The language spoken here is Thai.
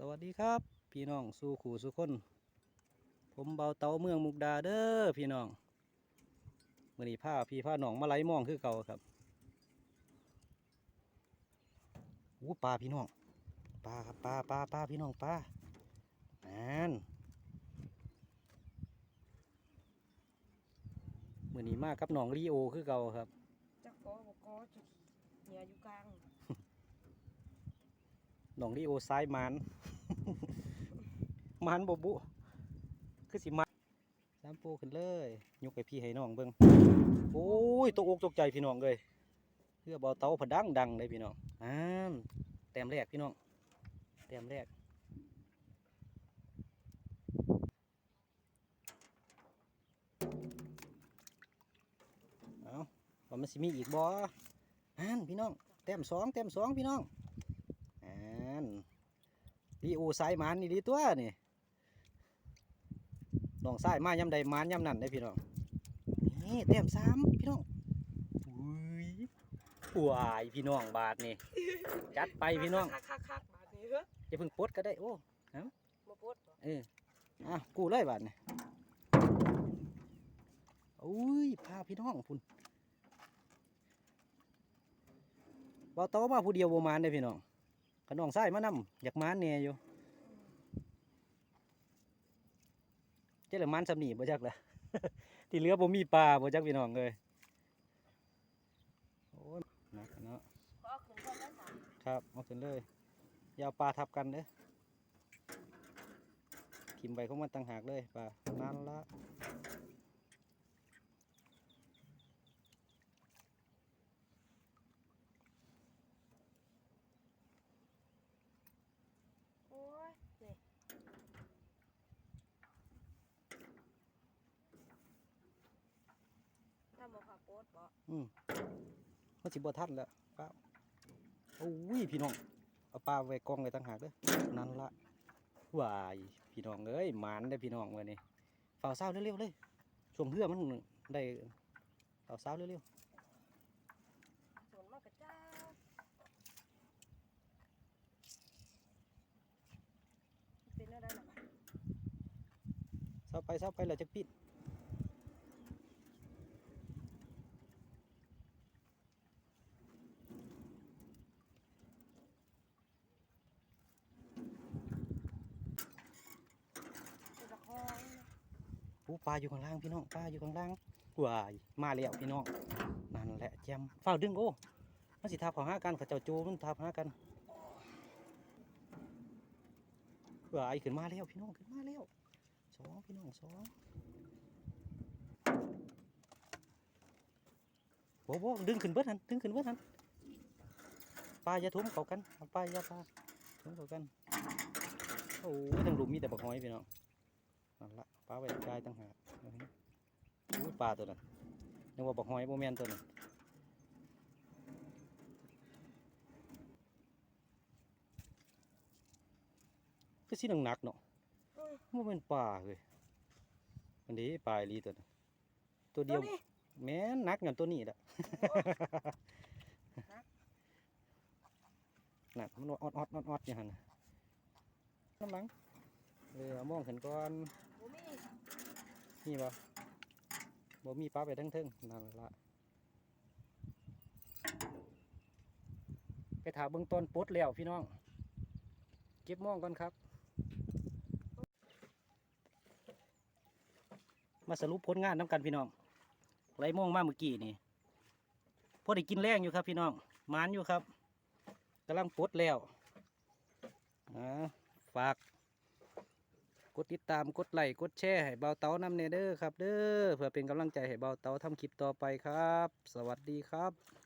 สวัสดีครับ พี่น้องสู่ขู่สุคน ผมเบาเตาเมืองมุกดาเด้อพี่น้องมื่อนี้ผ้าพี่ผ้าหนองมาไหลมองคือเก่าครับอู้ปลาพี่น้องปลาครับปลาปลาปลาพี่น้องปลาอันมื่อนี้มากับหนองรีโอคือเก่าครับจักกอบกอจุดเนี่ยอยู่กลาง หนองรีโอซ้ายมันมันบบุคือสิมันสามปูขึ้นเลยยกให้พี่ให้น้องเบิ่งโอ้ยตกอกตกใจพี่น้องเลยเพื่อบาเตาผดังดังเลยพี่น้องอ่านแต้มแรกพี่น้องแต้มแรกเอาว่ามันสิมีอีกบ่อ่านพี่น้องแต้มสองแต้มสองพี่น้องานลีโอสายมันนี่ดีตัวนี่น้องสายมาย่ำใดมานย่ำนั่นได้พี่น้องนี่เต็มสามพี่น้องอุ้ยปวายพี่น้องบาทนี่จัดไปพี่น้องคักคักคักบาทนี้เฮ้ยอย่าเพิ่งปลดก็ได้โอ้มาปวดบ่เอออะกูเลยบาทนี่อุ้ยพาพี่น้องพุ่นบ่าวโตมาผู้เดียวบ่มานได้พี่น้อง ขนองสายมานํอยากมานแหน่อยู่เจ้าละมานสำนีบ่จักละที่เหลือบ่มีปลาบ่จักพี่น้องเลยโอ้ยหนักเนาะครับเอาขึ้นเลยยาเอาปลาทับกันเด้อทิมใบของมันต่างหากเลยปลานั่นละ โอ้ยนี่ถ้าบ่ผ่า ปวดบ่มันสิบ่ทันแล้วป้าโอ้ยพี่น้องเอาปลาไว้กองไว้ต่างหากเด้อนั่นละวายพี่น้องเอ้ยหมานได้อพี่น้องวันนี้ฝ่าวเศร้าเร็วๆเลยช่วงเรือมันได้ฝ่าวเศร้าเร็วสวนมากกระเจ้าเป็นอะไรล่ะบ่ๆเศร้าไปเศร้าไปแล้วจะปิด เป็นตะคอง ปูปลาอยู่ข้างล่างพี่น้องปลาอยู่ข้างล่างว้ายมาแล้วพี่น้องนั่นแหละแจมฝ้าดึงโอ้มันสิทับเขาหากันเขาเจ้าโจมันทับหากันว้ายขึ้นมาแล้วพี่น้องขึ้นมาแล้วสองพี่น้องสองโบโบดึงขึ้นเบิดหันดึงขึ้นเบิดหันปลาอย่าทุ่มเขากันปลาอย่าปลาทุ่มเขากันโอ้ยทั้งหลุมมีแต่บักหอยพี่น้อง นั่นละปลาไว้กายตั้งหากเอาให้อู้ปลาตัวนั้นนึกว่าบักหอยโบแมนตัวนั้นก็สิหนักหนักๆเนาะอืมโบแมนปลาเลยอันนี้ปลาอีหลีตัวนั้นตัวเดียวนี้แม่นหนักอย่างตัวนี้แหละหนักมันออดออดออดออดอย่างนั้นน่ะน้ำหลังเออเอามองขึ้นก่อน บ่มีมีบ่บ่มีปลาไปทั้งเทิงนั่นละไปถามเบื้องต้นปลดแล้วพี่น้อง เก็บม่องก่อนครับ มาสรุปผลงานน้ำกันพี่น้องไรม่วงมาเมื่อกี้นี่พอได้กินแรงอยู่ครับพี่น้องมานอยู่ครับกำลังปลดแล้วอ่าฝาก กดติดตามกดไลค์กดแชร์ให้เบาเตานำเนเด้อครับ เด้อเพื่อเป็นกำลังใจให้เบาเตาทำคลิปต่อไปครับ สวัสดีครับ